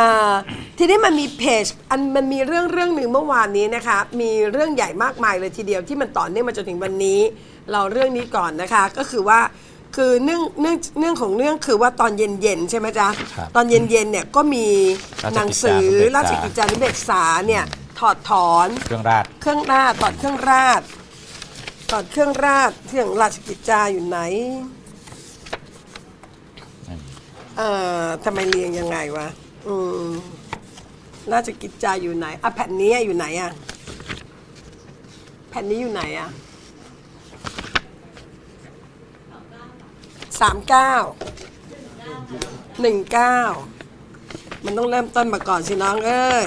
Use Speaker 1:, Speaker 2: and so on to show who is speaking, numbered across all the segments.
Speaker 1: อ่าทีนี้มันมีเพจอันมันมีเรื่องเรื่องหนึ่งเมื่อวานนี้นะคะ มีเรื่องใหญ่มากมายเลยทีเดียวที่มันต่อเนื่องมาจนถึงวันนี้ เราเรื่องนี้ก่อนนะคะ ก็คือว่าคือเนื่องเนื่องเนื่องของเรื่องคือว่าตอนเย็นๆใช่ไหมจ๊ะ
Speaker 2: ครับ
Speaker 1: ตอนเย็นๆเนี่ยก็มี
Speaker 2: ราชกิจจา
Speaker 1: หนังสือ
Speaker 2: นุเบกษา
Speaker 1: ราชกิจจานุเบกษาเนี่ยถอดถอน
Speaker 2: เครื่องราช
Speaker 1: เครื่องราชถอดเครื่องราชถอดเครื่องราชเครื่องราชกิจจาอยู่ไหน เอ่อทำไมเรียงยังไงวะ อืมราชกิจจาอยู่ไหนอะแผ่นนี้อยู่ไหนอะแผ่นนี้อยู่ไหนอะสามเก้าหนึ่งเก้ามันต้องเริ่มต้นมาก่อนสิน้องเอ้ย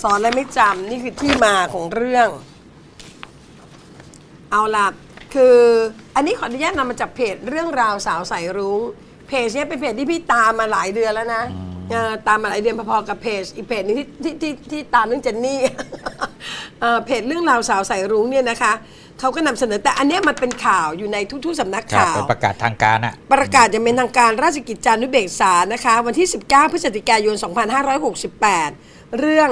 Speaker 1: สอนแล้วไม่จำนี่คือที่มาของเรื่อง เอาล่ะ คืออันนี้ขออนุญาตนำมาจากเพจเรื่องราวสาวใสรุ้ง เพจเนี้ยเป็นเพจที่พี่ตามมาหลายเดือนแล้วนะ เออตามมาหลายเดือนพอๆกับเพจอีกเพจหนึงที่ที่ที่ที่ตามเรื่องเจนนี่ เอ่อเพจเรื่องราวสาวใสรุ้งเนี่ยนะคะเขาก็นำเสนอแต่อันเนี้ยมันเป็นข่าวอยู่ในทุก ๆสำนัก
Speaker 2: ครับ
Speaker 1: ข่าว
Speaker 2: เป็นประกาศทางการอะ
Speaker 1: ประกาศอย่างเป็นทางการราชกิจจานุเบกษานะคะ วันที่ 19 พฤศจิกายน 2568 เรื่อง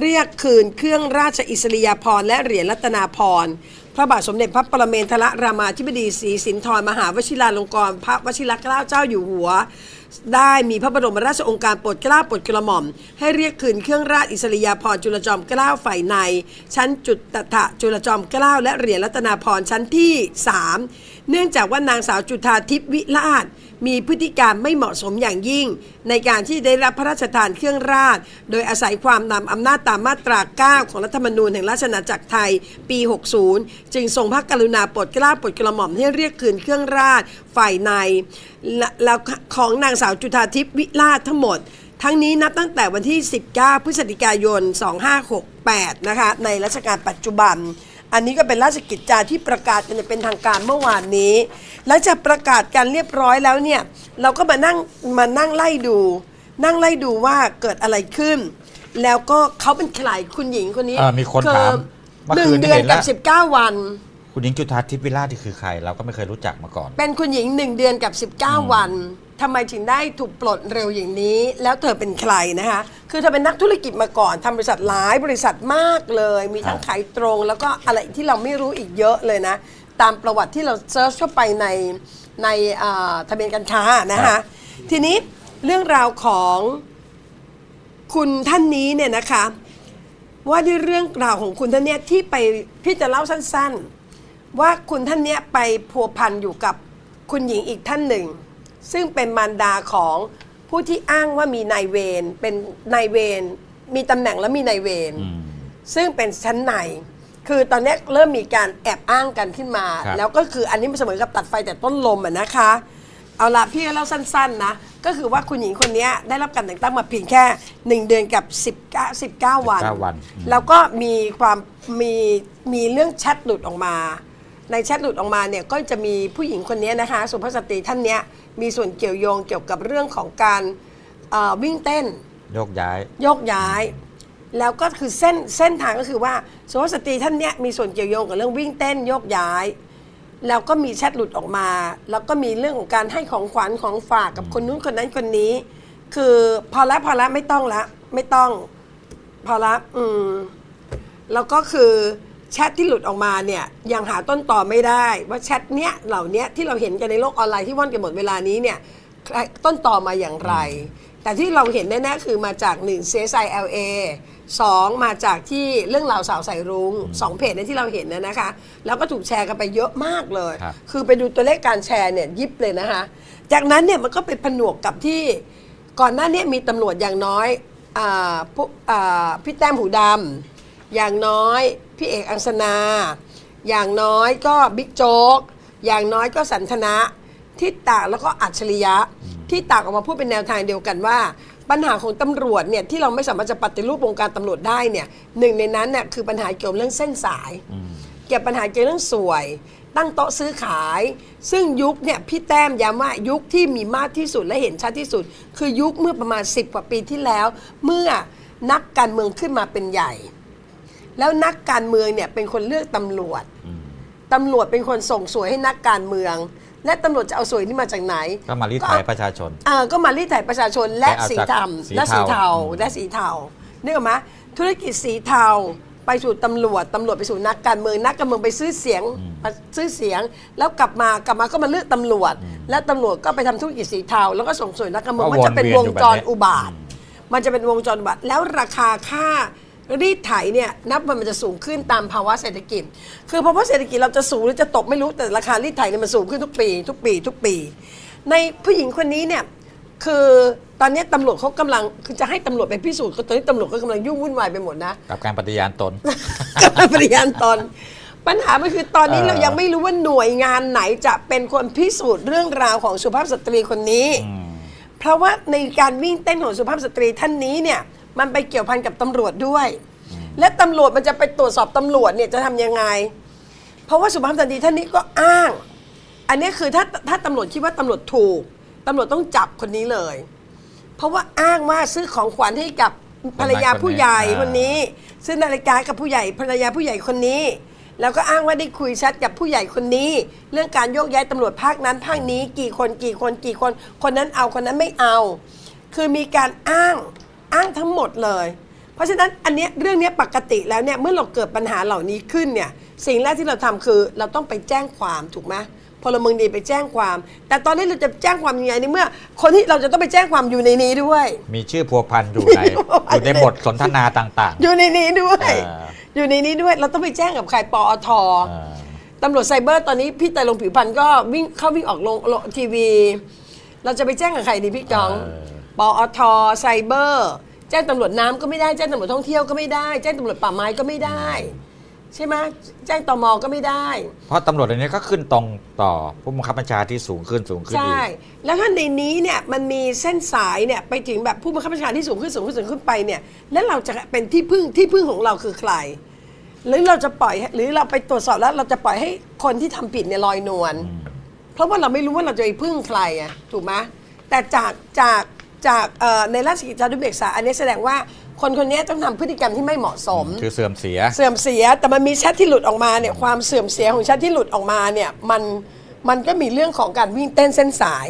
Speaker 1: เรียกคืนเครื่องราชอิสริยาภรณ์และเหรียญรัตนาภรณ์พระบาทสมเด็จพระปรเมนทรรามาธิบดีศรีสินธรมหาวชิราลงกรณ์พระวชิรเกล้าเจ้าอยู่หัว ได้มีพระบรมราชองค์การโปรดเกล้าโปรดกระหม่อม ให้เรียกคืนเครื่องราชอิสริยาภรณ์จุลจอมเกล้าฝ่ายใน ชั้นจุดตถะจุลจอมเกล้าและเหรียญรัตนาภรณ์ชั้นที่ 3 เนื่องจากว่านางสาวจุธาทิพย์วิลาศมีพฤติการไม่เหมาะสมอย่างยิ่ง ในการที่ได้รับพระราชทานเครื่องราช โดยอาศัยความนำอำนาจตามมาตรา 9 ของรัฐธรรมนูญแห่งราชอาณาจักรไทย ปี 60 จึงทรงพระกรุณาโปรดเกล้าโปรดกระหม่อมให้เรียกคืนเครื่องราชฝ่ายในและแล้วของนางสาวจุธาทิพย์วิลาศทั้งหมด ทั้งนี้นับตั้งแต่วันที่ 19 พฤศจิกายน 2568 นะคะ ในรัชกาลปัจจุบัน อันนี้ก็เป็นราชกิจจาที่ประกาศกันอย่างเป็นทางการเมื่อวานนี้ หลังจากประกาศกันเรียบร้อยแล้วเนี่ย เราก็มานั่งมานั่งไล่ดู นั่งไล่ดูว่าเกิดอะไรขึ้น แล้วก็เขาเป็นใครคุณหญิงคนนี้
Speaker 2: เออมีคนถามเมื่อ
Speaker 1: หนึ่
Speaker 2: คื
Speaker 1: ง
Speaker 2: น
Speaker 1: เดื
Speaker 2: ที่
Speaker 1: อน
Speaker 2: เห็น
Speaker 1: กับ
Speaker 2: แล้ว
Speaker 1: 19 วัน
Speaker 2: คุณหญิงจุธาทิพย์วิลาศที่คือใคร เราก็ไม่เคยรู้จักมาก่อน
Speaker 1: เป็นคุณหญิงหนึ่งเดือนกับ 19 วันทำไมถึงได้ถูกปลดเร็วอย่างนี้ แล้วเธอเป็นใครนะคะ คือเธอเป็นนักธุรกิจมาก่อนทำบริษัทหลายบริษัทมากเลย มีทั้ง
Speaker 2: ครับ
Speaker 1: ขายตรง แล้วก็อะไรที่เราไม่รู้อีกเยอะเลยนะ ตามประวัติที่เราเซิร์ชเข้าไปในในอ่าทะเบียนการค้านะคะทีนี้เรื่องราวของคุณท่านนี้เนี่ยนะคะ ว่าด้วยเรื่องราวของคุณท่านเนี้ยที่ไปพี่จะเล่าสั้น ๆ ว่าคุณท่านเนี้ยไปพัวพันอยู่กับคุณหญิงอีกท่านหนึ่ง ซึ่งเป็นมารดาของผู้ที่อ้างว่ามีนายเวรเป็นนายเวรมีตำแหน่งและมีนายเวร
Speaker 2: อืม
Speaker 1: ซึ่งเป็นชั้นในคือตอนเนี้ยเริ่มมีการแอบอ้างกันขึ้นมา
Speaker 2: ครับ
Speaker 1: แล้วก็คืออันนี้มันเสมอกับตัดไฟแต่ต้นลมอะนะคะ เอาละพี่ก็เล่าสั้นๆนะก็คือว่าคุณหญิงคนเนี้ยได้รับการแต่งตั้งมาเพียงแค่ 1 เดือนกับ19 19 วัน
Speaker 2: 19วันอืม
Speaker 1: แล้วก็มีความมีมีเรื่องแชทหลุดออกมา ในแชทหลุดออกมาเนี่ยก็จะมีผู้หญิงคนนี้นะคะ สุภาพสตรีท่านเนี้ยมีส่วนเกี่ยวโยงเกี่ยวกับเรื่องของการเอ่อวิ่งเต้น
Speaker 2: โยกย้าย
Speaker 1: โยกย้าย แล้วก็คือเส้นเส้นทางก็คือว่าสุภาพสตรีท่านเนี้ยมีส่วนเกี่ยวโยงกับเรื่องวิ่งเต้นโยกย้าย แล้วก็มีแชทหลุดออกมา แล้วก็มีเรื่องของการให้ของขวัญของฝากกับคนนู้นคนนั้นคนนี้ คือพอละพอละไม่ต้องละไม่ต้อง พอละอืมแล้วก็คือ แชทที่หลุดออกมาเนี่ยยังหาต้นต่อไม่ได้ ว่าแชทเนี้ยเหล่าเนี้ยที่เราเห็นกันในโลกออนไลน์ที่ว่อนกันหมดเวลานี้เนี่ยใครต้นต่อมาอย่างไร แต่ที่เราเห็นแน่ๆคือมาจากหนึ่ง CSI LA สองมาจากที่เรื่องราวสาวใส่รุ้งสองเพจเนยที่เราเห็นนะนะคะ แล้วก็ถูกแชร์กันไปเยอะมากเลย
Speaker 2: ครับ
Speaker 1: คือไปดูตัวเลขการแชร์เนี่ยยิบเลยนะคะ จากนั้นเนี่ยมันก็ไปผนวกกับที่ก่อนหน้าเนี้มีตำรวจอย่างน้อยอาผู้อ่าพี่แต้มหูดำ อย่างน้อยพี่เอกอังสนา อย่างน้อยก็บิ๊กโจ๊ก อย่างน้อยก็สันทนะที่ต่างแล้วก็อัจฉริยะ ที่ต่างออกมาพูดเป็นแนวทางเดียวกันว่า ปัญหาของตำรวจเนี่ยที่เราไม่สามารถจะปฏิรูปวงการตำรวจได้เนี่ยหนึ่งในนั้นเนี่ยคือปัญหาเกี่ยวกับเรื่องเส้นสาย เกี่ยวกับปัญหาเกี่ยวกับเรื่องสวย ตั้งโต๊ะซื้อขาย ซึ่งยุคเนี่ยพี่แต้มย้ำว่ายุคที่มีมากที่สุดและเห็นชัดที่สุด คือยุคเมื่อประมาณ 10 กว่าปีที่แล้ว เมื่อนักการเมืองขึ้นมาเป็นใหญ่ แล้วนักการเมืองเนี่ยเป็นคนเลือกตำรวจตำรวจเป็นคนส่งสวยให้นักการเมือง และตำรวจจะเอาสวยนี่มาจากไหน
Speaker 2: ก็มารีดไถประชาชน
Speaker 1: เออก็มารีดไถประชาชนและ
Speaker 2: และเอา
Speaker 1: สี
Speaker 2: จาก
Speaker 1: ดำ
Speaker 2: สี
Speaker 1: และสี
Speaker 2: เทา
Speaker 1: เทา
Speaker 2: อืม
Speaker 1: และสีเทานึกออกไหมธุรกิจสีเทาไปสู่ตำรวจตำรวจไปสู่นักการเมืองนักการเมืองไปซื้อเสียงมาซื้อเสียง แล้วกลับมากลับมาก็มาเลือกตำรวจ และตำรวจก็ไปทำธุรกิจสีเทาแล้วก็ส่งสวยนักการเมือง
Speaker 2: ก็
Speaker 1: มันจะเป็น
Speaker 2: วน
Speaker 1: ว
Speaker 2: เวียน
Speaker 1: ง
Speaker 2: อยู่แบบ
Speaker 1: จร
Speaker 2: เนี้ย
Speaker 1: อุบาท มันจะเป็นวงจรอุบาทแล้วราคาค่า รีดไถเนี่ยนับวันมันจะสูงขึ้นตามภาวะเศรษฐกิจ คือภาวะเศรษฐกิจเราจะสูงหรือจะตกไม่รู้แต่ราคารีดไถเนี่ยมันสูงขึ้นทุกปี ทุกปี ทุกปี ในผู้หญิงคนนี้เนี่ยคือตอนนี้ตำรวจเขากำลังคือจะให้ตำรวจไปพิสูจน์ก็ตอนนี้ตำรวจก็กำลังยุ่งวุ่นวายไปหมดนะ
Speaker 2: กับการปฏิญาณตน
Speaker 1: การปฏิญาณตน ปัญหามันคือตอนนี้
Speaker 2: เออ
Speaker 1: เรายังไม่รู้ว่าหน่วยงานไหนจะเป็นคนพิสูจน์เรื่องราวของสุภาพสตรีคนนี้
Speaker 2: อืม
Speaker 1: เพราะว่าในการวิ่งเต้นของสุภาพสตรีท่านนี้เนี่ย มันไปเกี่ยวพันกับตำรวจด้วย และตำรวจมันจะไปตรวจสอบตำรวจเนี่ยจะทำยังไง เพราะว่าสุภาพสตรีท่านนี้ก็อ้าง อันนี้คือถ้าถ้าตำรวจคิดว่าตำรวจถูกตำรวจต้องจับคนนี้เลย เพราะว่าอ้างว่าซื้อของขวัญให้กับภรรยาผู้ใหญ่
Speaker 2: อ่า
Speaker 1: คนนี้ ซื้อนาฬิกากับผู้ใหญ่ภรรยาผู้ใหญ่คนนี้ แล้วก็อ้างว่าได้คุยแชทกับผู้ใหญ่คนนี้ เรื่องการโยกย้ายตำรวจภาคนั้นภาคนี้ กี่คนกี่คนกี่คน คนนั้นเอาคนนั้นไม่เอา คือมีการอ้าง อ้างทั้งหมดเลย เพราะฉะนั้นอันเนี้ยเรื่องเนี้ยปกติแล้วเนี่ยเมื่อเราเกิดปัญหาเหล่านี้ขึ้นเนี่ยสิ่งแรกที่เราทำคือเราต้องไปแจ้งความถูกไหมพลเมืองดีไปแจ้งความ แต่ตอนนี้เราจะแจ้งความยังไงในเมื่อ คนที่เราจะต้องไปแจ้งความอยู่ในนี้ด้วย
Speaker 2: มีชื่อพัวพันอยู่ใน
Speaker 1: มีพัวพัน
Speaker 2: อยู่ในบทสนทนาต่าง
Speaker 1: อยู่ในนี้ด้วย
Speaker 2: เออ
Speaker 1: อยู่ในนี้ด้วยเราต้องไปแจ้งกับใครปอท
Speaker 2: ๆเออ
Speaker 1: ตำรวจไซเบอร์ตอนนี้พี่ไตรลงผิวพันธ์ก็วิ่งเข้าวิ่งออกลงลงทีวี เราจะไปแจ้งกับใครดีพี่กอง
Speaker 2: เออ
Speaker 1: ปอทไซเบอร์ แจ้งตำรวจน้ำก็ไม่ได้ แจ้งตำรวจท่องเที่ยวก็ไม่ได้ แจ้งตำรวจป่าไม้ก็ไม่ได้ ใช่ไหมแจ้งตมก็ไม่ได้
Speaker 2: เพราะตำรวจอันนี้ก็ขึ้นตรงต่อผู้บังคับบัญชาที่สูงขึ้นสูงขึ้นอี
Speaker 1: ใช่
Speaker 2: ก
Speaker 1: แล้วถ้าในนี้เนี่ยมันมีเส้นสายเนี่ยไปถึงแบบผู้บังคับบัญชาที่สูงขึ้นสูงขึ้นสูงขึ้นไปเนี่ย แล้วเราจะเป็นที่พึ่งที่พึ่งของเราคือใคร หรือเราจะปล่อยให้หรือเราไปตรวจสอบแล้วเราจะปล่อยให้คนที่ทำผิดเนี่ยลอยนวล เพราะว่าเราไม่รู้ว่าเราจะไปพึ่งใครอะถูกไหมแต่จากจาก จากเอ่อในราชกิจจานุเบกษา อันนี้แสดงว่าคนคนนี้ต้องทำพฤติกรรมที่ไม่เหมาะสม
Speaker 2: คือเสื่อมเสีย
Speaker 1: เสื่อมเสียแต่มันมีแชทที่หลุดออกมาเนี่ยความเสื่อมเสียของแชทที่หลุดออกมาเนี่ยมันมันก็มีเรื่องของการวิ่งเต้นเส้นสาย